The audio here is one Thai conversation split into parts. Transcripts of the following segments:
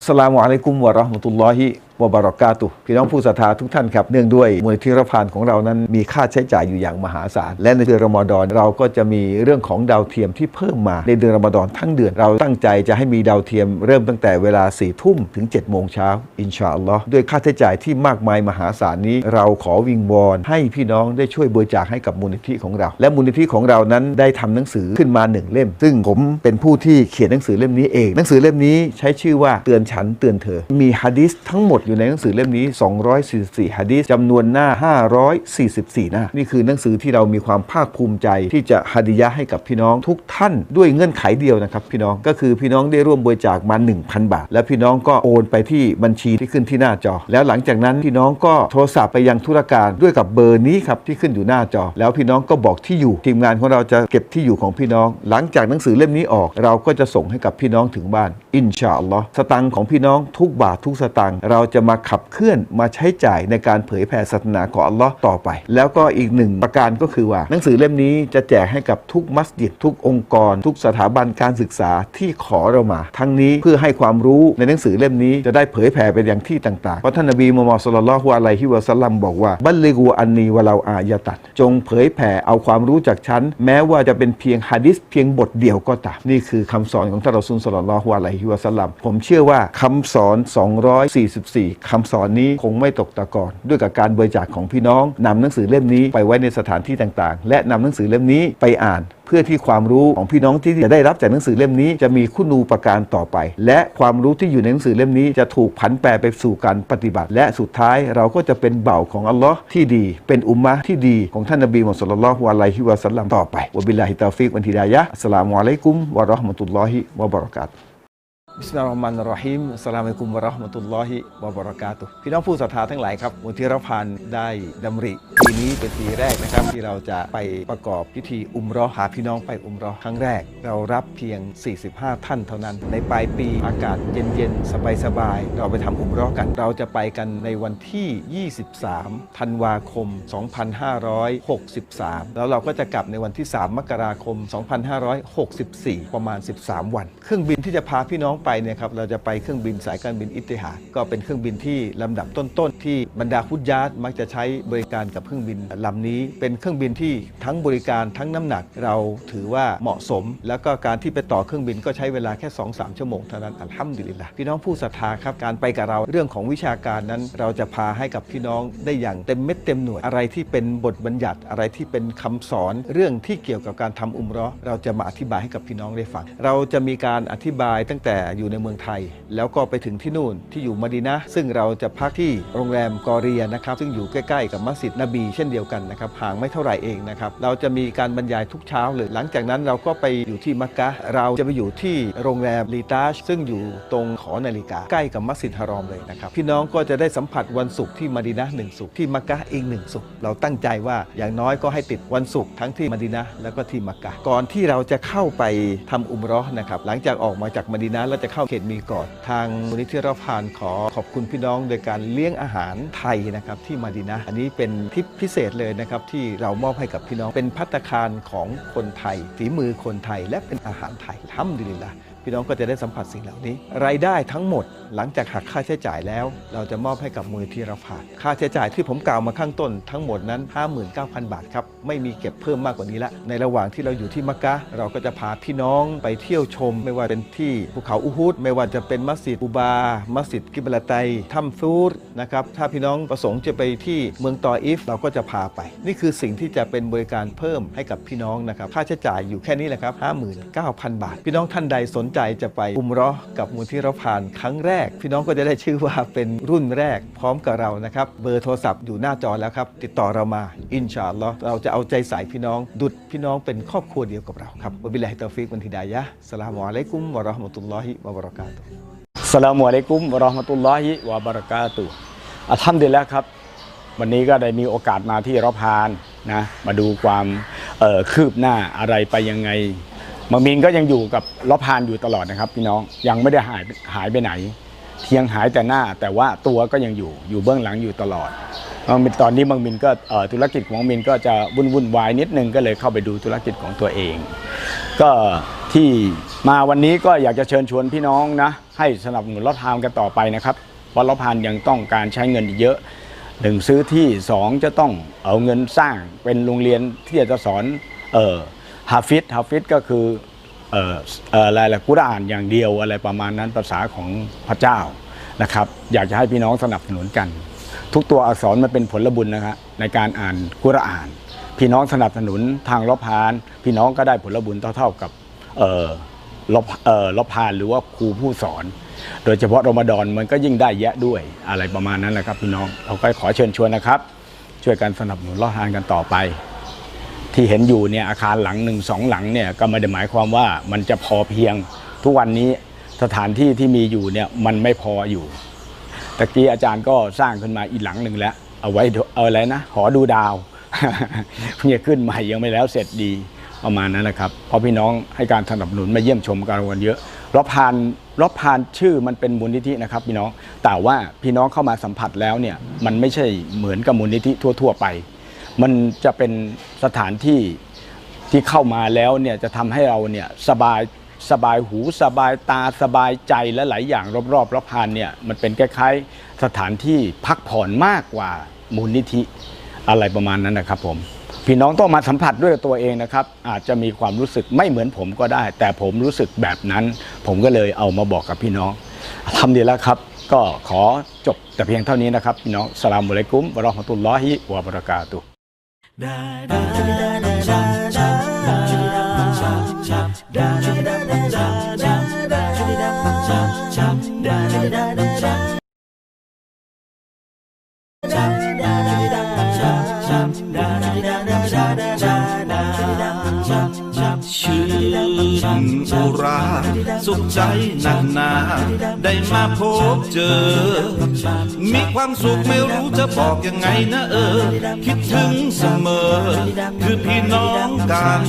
Assalamualaikum warahmatullahi วะเราบารอกาตุพี่น้องผู้ศรัทธาทุกท่านครับ เนื่องด้วยมูลที่รพานของเรานั้นมีค่าใช้จ่ายอยู่อย่างมหาศาล และในเดือนรอมฎอนเราก็จะมีเรื่องของดาวเทียมที่เพิ่มมาในเดือนรอมฎอนทั้งเดือนเราตั้งใจจะให้มีดาวเทียมเริ่มตั้งแต่เวลา4ี่ทุ่มถึง7จ็ดโมงเช้าอินชาอัลลอฮ์ด้วยค่าใช้จ่ายที่มากมายมหาศาลนี้ เราขอวิงวอนให้พี่น้องได้ช่วยบริจาคให้กับมูลนิธิของเรา และมูลนิธิของเรานั้นได้ทำหนังสือขึ้นมาหนึ่งเล่ม ซึ่งผมเป็นผู้ที่เขียนหนังสือเล่มนี้เอง หนังสือเล่มนี้ใช้ชื่อว่าเตือนฉันเตือนเธอ มีฮะดิษทั้งหมดอยู่ในหนังสือเล่มนี้ 244ฮะดิษจำนวนหน้า 544 หน้า นี่คือหนังสือที่เรามีความภาคภูมิใจ ที่จะฮะดิยะให้กับพี่น้องทุกท่านด้วยเงื่อนไขเดียวนะครับพี่น้องก็คือพี่น้องได้ร่วมบริจาคมา 1,000 บาท และพี่น้องก็โอนไปที่บัญชีที่ขึ้นที่หน้าจอ แล้วหลังจากนั้นพี่น้องก็โทรศัพท์ไปยังธุรการด้วยกับเบอร์นี้ครับที่ขึ้นอยู่หน้าจอ แล้วพี่น้องก็บอกที่อยู่ทีมงานของเราจะเก็บที่อยู่ของพี่น้อง หลังจากหนังสือเล่มนี้ออก เราก็จะส่งให้กับพี่น้องถึงบ้าน อินชาอัลลอฮ์สตังของพี่น้องทุกบาททุกสตังเราจะมาขับเคลื่อนมาใช้จ่ายในการเผยแผ่ศาสนาของอัลลอฮ์ต่อไป แล้วก็อีกหนึ่งประการก็คือว่า หนังสือเล่มนี้จะแจกให้กับทุกมัสยิด ทุกองค์กร ทุกสถาบันการศึกษาที่ขอเรามา ทั้งนี้เพื่อให้ความรู้ในหนังสือเล่มนี้จะได้เผยแผ่ไปยังที่ต่างๆเพราะท่านนบีมุฮัมมัดสุลลัลฮุอะลัยฮิวะสัลลัมบอกว่าบัลลิกูอันนีวะเราอายะตัด จงเผยแผ่เอาความรู้จากฉันแม้ว่าจะเป็นเพียงฮะดิษเพียงบทเดียวก็ตามนี่คือคำสอนของท่านรอซูลสุลลัลฮุอะลัยฮิวะสัลลัมผมเชื่อว่าคำสอน 244คำสอนนี้คงไม่ตกตะกอนด้วยกับการบริจาคของพี่น้องนำหนังสือเล่มนี้ไปไว้ในสถานที่ต่างๆ และนำหนังสือเล่มนี้ไปอ่านเพื่อที่ความรู้ของพี่น้องที่จะได้รับจากหนังสือเล่มนี้จะมีคุณูปการต่อไป และความรู้ที่อยู่ในหนังสือเล่มนี้จะถูกผันแปรไปสู่การปฏิบัติ และสุดท้ายเราก็จะเป็นเบ่าวของอัลลอฮ์ที่ดี เป็นอุมมะที่ดีของท่านนบีมุฮัมดสลลัลลอฮุอะลัยฮิวะสัลลัมต่อไปวะบิลลาฮิตาฟิกวันฮิดายะอัสสลามุอะลัยกุมวะราะห์มะตุลลอฮิวะบะเราะกาตุ บิสมิลลาฮิรเราะห์มานิรเราะฮีมอัสสลามุอะลัยกุมวะเราะห์มะตุลลอฮิวะบะเราะกาตุฮ์พี่น้องผู้ศรัทธาทั้งหลายครับมูลที่รพานได้ดำริปีนี้เป็นปีแรกนะครับ ที่เราจะไปประกอบพิธีอุมเราะห์หาพี่น้องไปอุมเราะห์ครั้งแรก เรารับเพียง 45 ท่านเท่านั้น ในปลายปีอากาศเย็นๆสบายๆเราไปทำอุมเราะห์กัน เราจะไปกันในวันที่ 23 ธันวาคม 2563 แล้วเราก็จะกลับในวันที่ 3 มกราคม 2564 ประมาณ 13 วัน เครื่องบินที่จะพาพี่น้องไปเนี่ยครับเราจะไปเครื่องบินสายการบินอิติฮาดก็เป็นเครื่องบินที่ลำดับต้นๆ ที่บรรดาฮุดญาตมักจะใช้บริการกับเครื่องบินลำนี้ เป็นเครื่องบินที่ทั้งบริการทั้งน้ำหนักเราถือว่าเหมาะสม แล้วก็การที่ไปต่อเครื่องบินก็ใช้เวลาแค่ 2-3 ชั่วโมงเท่านั้นอัลฮัมดุลิลละพี่น้องผู้ศรัทธาครับการไปกับเราเรื่องของวิชาการนั้น เราจะพาให้กับพี่น้องได้อย่างเต็มเม็ดเต็มหน่วยอะไรที่เป็นบทบัญญัติอะไรที่เป็นคำสอนเรื่องที่เกี่ยวกับการทำอุมราะห์เราจะมาอธิบายให้กับพี่น้องได้ฟัง เราจะมีการอธิบายตั้งแต่อยู่ในเมืองไทย แล้วก็ไปถึงที่นู่นที่อยู่มดีนะ ซึ่งเราจะพักที่โรงแรมกอเรียนะครับ ซึ่งอยู่ใกล้ๆกับมัสยิดนบีเช่นเดียวกันนะครับห่างไม่เท่าไหร่เองนะครับเราจะมีการบรรยายทุกเช้าเลย หลังจากนั้นเราก็ไปอยู่ที่มักกะเราจะไปอยู่ที่โรงแรมลีตาชซึ่งอยู่ตรงหอนาฬิกาใกล้กับมัสยิดฮารอมเลยนะครับพี่น้องก็จะได้สัมผัสวันศุกร์ที่มดีนะหนึ่งศุกร์ที่มักกะอีกหนึ่งศุกร์เราตั้งใจว่าอย่างน้อยก็ให้ติดวันศุกร์ทั้งที่มดีนะแล้วก็ที่มักกะก่อนที่เราจะเข้าไปทำอุมราะห์นะครับหลังจากออกมาจากมดีนะแล้วจะเข้าเขตมีกอดทางมูลนิธิเราพานขอขอบคุณพี่น้องโดยการเลี้ยงอาหารไทยนะครับที่มาดีนะ อันนี้เป็นทิปพิเศษเลยนะครับที่เรามอบให้กับพี่น้องเป็นพัตตาคารของคนไทยฝีมือคนไทยและเป็นอาหารไทยทำดีละ พี่น้องก็จะได้สัมผัสสิ่งเหล่านี้ รายได้ทั้งหมดหลังจากหักค่าใช้จ่ายแล้ว เราจะมอบให้กับมูลที่เราผ่านค่าใช้จ่ายที่ผมกล่าวมาข้างต้นทั้งหมดนั้น 59,000 บาทครับ ไม่มีเก็บเพิ่มมากกว่านี้ละ ในระหว่างที่เราอยู่ที่มักกะเราก็จะพาพี่น้องไปเที่ยวชม ไม่ว่าเป็นที่ภูเขาอูฮุดไม่ว่าจะเป็นมัสยิดอูบา มัสยิดกิบลาไตถ้ำซูรนะครับถ้าพี่น้องประสงค์จะไปที่เมืองตออิฟ เราก็จะพาไป นี่คือสิ่งที่จะเป็นบริการเพิ่มให้กับพี่น้องนะครับค่าใช้จ่ายอยู่แค่นี้แหละครับ59,000 บาท พี่น้องท่านใดสนใจจะไปอุมราะห์กับมูลที่เราผ่านครั้งแรก พี่น้องก็จะได้ชื่อว่าเป็นรุ่นแรกพร้อมกับเรานะครับ เบอร์โทรศัพท์อยู่หน้าจอแล้วครับ ติดต่อเรามา อินชาอัลลอฮ์เราจะเอาใจใส่พี่น้อง ดุดพี่น้องเป็นครอบครัวเดียวกับเราครับวบิลลาฮิตอฟิกวันฮิดายะสลามุอะลัยกุมวะเราะห์มะตุลลอฮิวะบะเราะกาตุสลามุอะลัยกุมวะเราะห์มะตุลลอฮิวะบะเราะกาตุอัลฮัมดุลิลละครับ วันนี้ก็ได้มีโอกาสมาที่รอพานนะมาดูความคืบหน้าอะไรไปยังไง มังมินก็ยังอยู่กับรอพานอยู่ตลอดนะครับ พี่น้องยังไม่ได้หายหายไปไหนเพียงหายแต่หน้าแต่ว่าตัวก็ยังอยู่อยู่เบื้องหลังอยู่ตลอดมังมินตอนนี้มังมินก็ธุรกิจของมังมินก็จะวุ่นวุ่นวายนิดนึงก็เลยเข้าไปดูธุรกิจของตัวเอง ก็ที่มาวันนี้ก็อยากจะเชิญชวนพี่น้องนะให้สนับสนุนรถพานกันต่อไปนะครับเพราะรถพานยังต้องการใช้เงินอีกเยอะหนึ่งซื้อที่สองจะต้องเอาเงินสร้างเป็นโรงเรียนที่จะสอนเออ ฮาฟิดฮาฟิดก็คือเอ่อเอ่ออะไรละกุรอานอย่างเดียวอะไรประมาณนั้นภาษาของพระเจ้านะครับ อยากจะให้พี่น้องสนับสนุนกัน ทุกตัวอักษรมันเป็นผลบุญนะครับในการอ่านกุรอาน พี่น้องสนับสนุนทางรบพาน พี่น้องก็ได้ผลบุญเท่าๆกับเอ่อรบเอ่อรบพานหรือว่าครูผู้สอน โดยเฉพาะรมฎอนมันก็ยิ่งได้แยะด้วยอะไรประมาณนั้นแหละครับพี่น้องเราก็ขอเชิญชวนนะครับ ช่วยกันสนับสนุนรบพานกันต่อไป ที่เห็นอยู่เนี่ยอาคารหลังหนึ่งสองหลังเนี่ยก็ไม่ได้หมายความว่ามันจะพอเพียง ทุกวันนี้สถานที่ที่มีอยู่เนี่ยมันไม่พออยู่ตะกี้อาจารย์ก็สร้างขึ้นมาอีกหลังหนึ่งแล้ว เอาไว้เอาอะไรนะหอดูดาวเพิ่งจะขึ้นใหม่ยังไม่แล้วเสร็จดีประมาณนั้นนะครับเพราะพี่น้องให้การสนับสนุนมาเยี่ยมชมกันวันเยอะรอบพานรอบพานชื่อมันเป็นมูลนิธินะครับพี่น้องแต่ว่าพี่น้องเข้ามาสัมผัสแล้วเนี่ยมันไม่ใช่เหมือนกับมูลนิธิทั่ว ๆ ไป มันจะเป็นสถานที่ที่เข้ามาแล้วเนี่ยจะทำให้เราเนี่ยสบายสบายหูสบายตาสบายใจและหลายอย่างรอบๆรอบพานเนี่ยมันเป็นคล้ายๆสถานที่พักผ่อนมากกว่ามูลนิธิอะไรประมาณนั้นนะครับผมพี่น้องต้องมาสัมผัสด้วยตัวเองนะครับ อาจจะมีความรู้สึกไม่เหมือนผมก็ได้ แต่ผมรู้สึกแบบนั้น ผมก็เลยเอามาบอกกับพี่น้องทำดีแล้วครับ ก็ขอจบแต่เพียงเท่านี้นะครับ พี่น้องสลามอะลัยกุมวะราะห์มะตุลลอฮิวะบะเราะกาตุ ฮ์ ชื่นอุรา สุขใจนักหนา ได้มาพบเจอ มีความสุขไม่รู้จะบอกยังไงนะเออ คิดถึงเสมอ คือพี่น้องกัน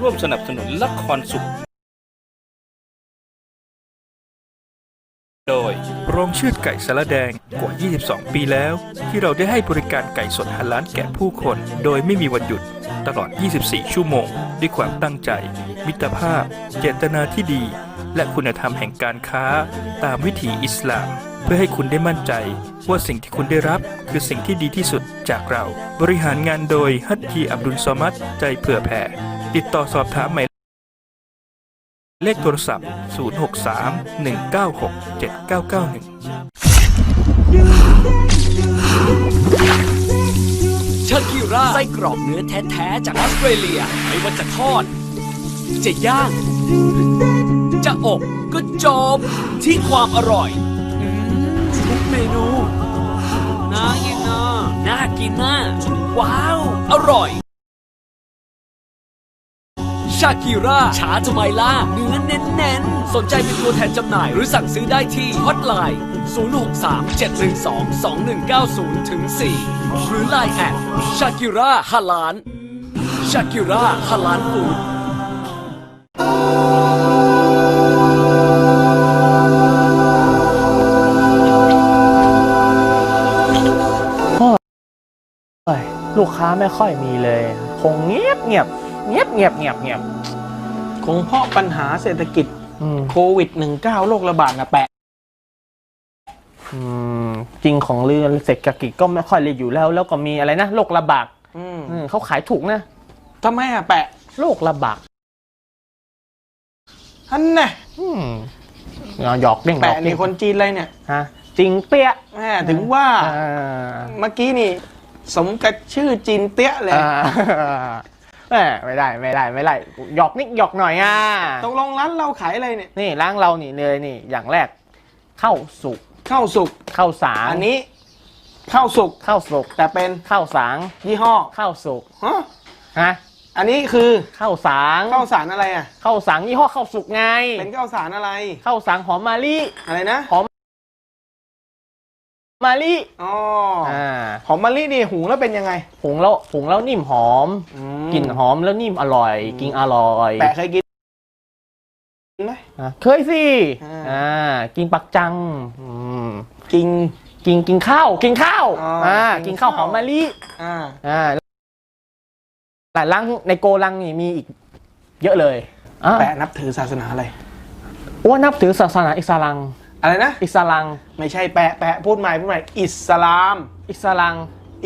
ร่วมสนับสนุนละครสุข โดย โรงเชือดไก่สารแดงกว่า 22 ปีแล้ว ที่เราได้ให้บริการไก่สดฮาลาลแก่ผู้คน โดยไม่มีวันหยุดตลอด 24 ชั่วโมง ด้วยความตั้งใจ มิตรภาพ เจตนาที่ดี และคุณธรรมแห่งการค้า ตามวิถีอิสลาม เพื่อให้คุณได้มั่นใจ ว่าสิ่งที่คุณได้รับคือสิ่งที่ดีที่สุดจากเรา บริหารงานโดยฮัตทีอับดุลซอมัดใจเผื่อแผ่ ติดต่อสอบถามหมาย เลขโทรศัพท์ 063 196 7991 ชากิร่าไส้กรอกเนื้อแท้ ๆ จากออสเตรเลีย ไม่ว่าจะทอด จะย่าง จะอบก็จบที่ความอร่อยทุกเมนูน่ากินน่าน่ากินน่าว้าว อร่อย ชากิร่าชาทำไมล่ะเนื้อเน้นๆ สนใจเป็นตัวแทนจำหน่ายหรือสั่งซื้อได้ที่ฮอตไลน์ 063 712 2190ถึง4หรือ Line แอดชากิร่าฮาลานชากิร่าฮาลานฟูดเอ้ยลูกค้าไม่ค่อยมีเลย คงเงียบเงียบ เงียบเงียบเงียบเงียบคงเพราะปัญหาเศรษฐกิจอืมโควิด -19 โรคระบาดนะแปะ อืมจริงของเรือเศรษฐกิจก็ไม่ค่อยเลยอยู่แล้ว แล้วก็มีอะไรนะโรคระบาดอืมอืมเขาขายถูกนะทำไมอะแปะโรคระบาดอันน่ะอืมเอาหยอกเล่นหยแปะอกเล่นี่คนจีนเลยเนี่ยฮะจริงเปี้ยแม่ถึงว่าอ่าเมื่อกี้นี่ สมกับชื่อจีนเตี้ยเลย อ่า แหม่ไม่ได้ไม่ได้ไม่ได้หยอกนิดหยอกหน่อยอะตกลงร้านเราขายอะไรเนี่ยนี่ร้านเรานี่เลยนี่อย่างแรกข้าวสุกข้าวสุกข้าวสารอันนี้ข้าวสุกข้าวสุกแต่เป็นข้าวสางยี่ห้อข้าวสุกฮะฮะอันนี้คือข้าวสางข้าวสารอะไรอะข้าวสังยี่ห้อข้าวสุกไง เป็นข้าวสารอะไรข้าวสังหอมมะลิอะไรนะหอม มะลิอ๋ออ่าหอมมะลินี่หุงแล้วเป็นยังไงผงแล้วผงแล้วนิ่มหอมอืมกลิ่นหอมแล้วนิ่มอร่อยกินอร่อยแปะเคยกินไหม อะเคยสิอ่า อ่ากินปักจังอืมกิน กินกินข้าวกินข้าวอ๋ออ่อ่ากิกินนข้าวข้าวหอมมะลิอ่า อ่าหลายลังในโกลังนี่มีอีก เยอะเลยอะแปะนับถือศาสนาอะไรว่านับถือศาสนาอิสลาม อะไรนะ อิสลามไม่ใช่แปะแปะพูดใหม่พูดใหม่อิสลาม อิสลาม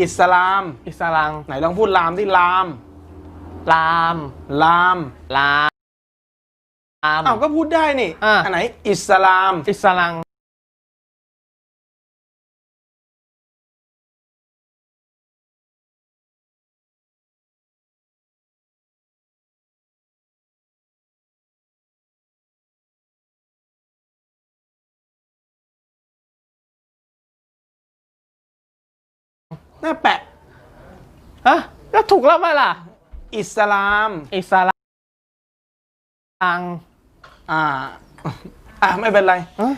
อิสลาม อิสลามไหนลองพูดลามที่ลาม ลาม ลาม ลามอ้าวก็พูดได้นี่อะนไหน อิสลาม อิสลา หน้าแปะฮะแล้วถูกแล้วไหมล่ะ อิสลาม อิสลามอ่า อะไม่เป็นไรฮะ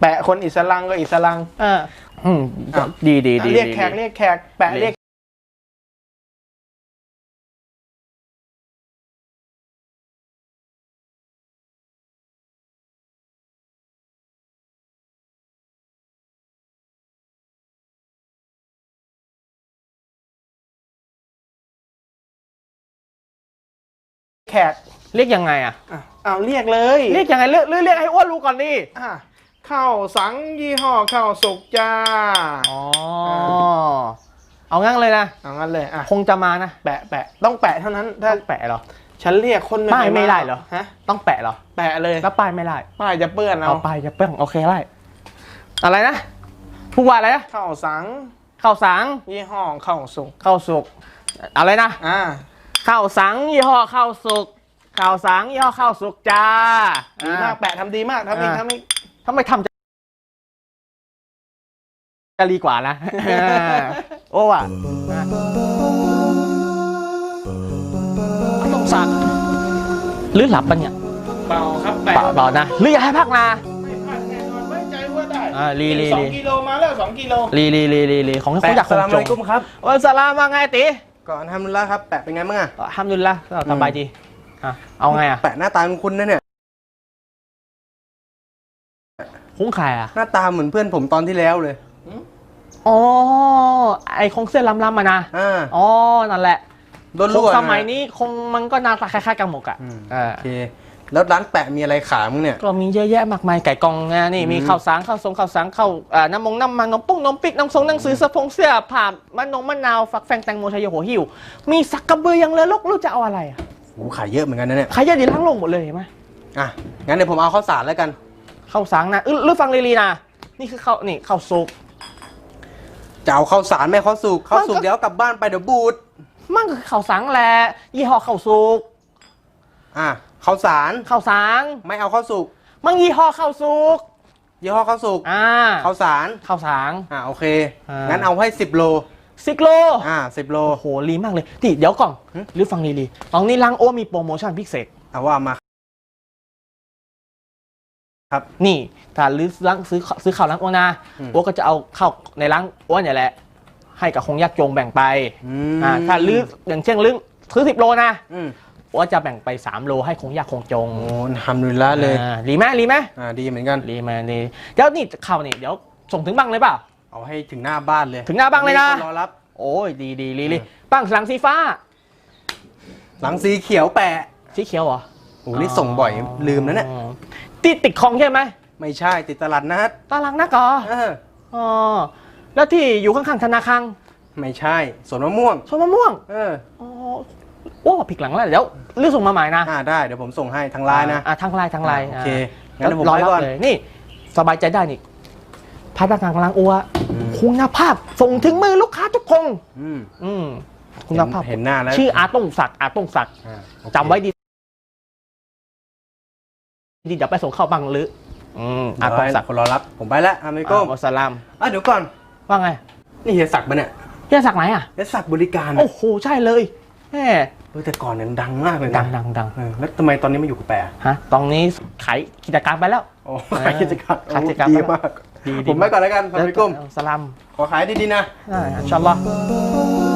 แปะคนอิสลามก็อิสลามเอออืมอะดีดีดีเรียกดีแขกดีเรียกแขกแปะเรียก แขกเรียกยังไงอะอะเอาเรียกเลยเรียกยังไงเรียกเรียกเรียกให้อ้วนรู้ก่อนดิอะข้าวสังยี่ห้อข้าวสุกจ้าอ๋อเอางั้นเลยนะเอางั้นเลยอะคงจะมานะแปะแปะต้องแปะเท่านั้นถ้าต้องแปะเหรอฉันเรียกคนป้ายไม่ได้เหรอฮะต้องแปะเหรอแปะเลยแล้วป้ายไม่ได้ป้ายจะเปื้อนเอาเอาป้ายจะเปิ้งโอเคได้อะไรนะพูดว่าอะไรนะข้าวสังข้าวสังยี่ห้อข้าวสุกข้าวสุกอะไรนะอ่า ข้าวสังยี่ห้อข้าวสุกข้าวสังยี่ห้อข้าวสุกจ้าดีมากแปะทำดีมากทำอีกอ่าทำอีกทำไมทำจะจะดีกว่านะโอ้ว่ะต้องสักหรือหลับปะเนี่ยเบาครับแปะเปล่าเปล่านะหรืออยากให้พักนาไม่พลาดแน่นอนไว้ใจว่าได้อ่าลีลีสองลีกิโลมาแล้วสองกิโลลีลีลีลีลีของเขาอยากคงจงครับวันสลามว่าไงติ ก่อนทำนุลละครับแปะเป็นไงบ้างอะทำดุลิลละสบายดีอะเอาไงอะแปะหน้าตาคุณนะเนี่ย คุ้งไข่อะ หน้าตาเหมือนเพื่อนผมตอนที่แล้วเลยอ๋อ ไอคงเส้นล้ำๆมานะ อ่าอ๋อ นั่นแหละโดนคลงวกสมัยนี้คงมันก็หนาตาคล้ายๆกันหมดอะอืมอ่าโอเค แล้วร้านแปะมีอะไรขายมึงเนี่ย ก็มีเยอะแยะมากมายไก่กองนะนี่มีข้าวสารข้าวสงข้าวสารข้าวอ่าน้ำมงน้ำมันนมปุ้งนมปิกน้ำทรงหนังสือเสื้อผงเสื้อผ้ามะนงมะนาวฝักแฟงแตงโมชายโยโหหิว มีสักกระเบือยังเลยลูกลูกจะเอาอะไรอะโอ้ขายเยอะเหมือนกันนะเนี่ยใครจะดีล้างลงหมดเลยเห็นไหมอะงั้นเดี๋ยวผมเอาข้าวสารแล้วกันข้าวสารนะเออหรือฟังลีลีนะนี่คือข้าวนี่ข้าวสุกจะเอาข้าวสารไม่ข้าวสุกข้าวสุกมันก็เดี๋ยวกลับบ้านไปเดี๋ยวบูดมันก็คือข้าวสังแหละยี่ห้อข้าวสุกอะ ข้าวสารข้าวสารไม่เอาข้าวสุกมันยี่ห้อข้าวสุกยี่ห้อข้าวสุกอ่าข้าวสารข้าวสารอะโอเคอ่างั้งั้นเอาให้ 10 โลสิกโลอ่าสิบโลโอ้โหลีมากเลยติเดี๋ยวก่อนหึหรือฟังลีลีตอนนี้ล้างโอ้มีโปรโมชั่นพิเศษเอาว่ามาครับนี่ถ้าหรือล้างซื้อซื้อข้าวล้างโอนาอืมโอ้ก็จะเอาข้าวในล้างโอ้เนี่ยแหละ ให้กับคงยากจงแบ่งไปอืมอ่าถ้าลืออย่างเช่นลือซื้อสิบโลนะ อืมโอ้จะแบ่งไป 3 โลให้คงยากคงจงโอ้ทำนุลละเลยอ่าลีไหมลีไหมอ่าดีเหมือนกันลีมานี่เดี๋ยวนี่ข้าวนี่เดี๋ยวส่งถึงบ้างเลยเปล่า เอาให้ถึงหน้าบ้านเลยถึงหน้าบ้านเลยนะ มีครอรับ โอ้ยดีดีลีลีบ้างหลังสีฟ้า หลังสีเขียวแปะสีเขียวเหรอโอ้นี่ส่งบ่อยลืมนะเนี่ย อ๋อติดติดคลองใช่ไหมไม่ใช่ติดตลาดนัดตารางนักเหรอเอออ๋อแล้วที่อยู่ข้างๆธนาคารไม่ใช่สวนมะม่วง สวนมะม่วงเออ อ๋อ โอ้ผิดหลังแล้วเดี๋ยวเรื่องส่งมาใหม่นะอ่าได้เดี๋ยวผมส่งให้ทางไลน์นะอ่าทางไลน์ทางไลน์อ่าโอเคอ่างั้นเดี๋ยวผมรอไปรับก่อนเลยนี่สบายใจได้นี่พนักงานกำลังอัวอืมคุณภาพส่งถึงมือลูกค้าทุกคนอืมอืมคุณภาพเห็นหน้าแล้วชื่ออาต้งศักดิ์อาต้งศักดิ์อ่าโอเคจำไว้ดีดีเดี๋ยวไปส่งเข้าบังหรืออืมอาเดี๋ยวต้งให้ศักดิ์คนรอรับ ผมไปแล้วอามิโก้อัสสลามอะเดี๋ยวก่อนว่าไง นี่เฮียศักดิ์ปะเนี่ยเฮียศักดิ์ไหนอะเฮียศักดิ์บริการโอ้โหใช่เลยแหม เออแต่ก่อนเนี่ยดังมากเลยนะดังดังดังเออแล้วทำไมตอนนี้มาอยู่กับแปะฮะตอนนี้ขายกิจการไปแล้วโอ้ขายกิจการขายกิจการดีไปแล้วมากดีดีผมไปก่อนแล้วกันอามิโก้สลามขอขายดีๆนะอ่าอินชาอัลลอฮ์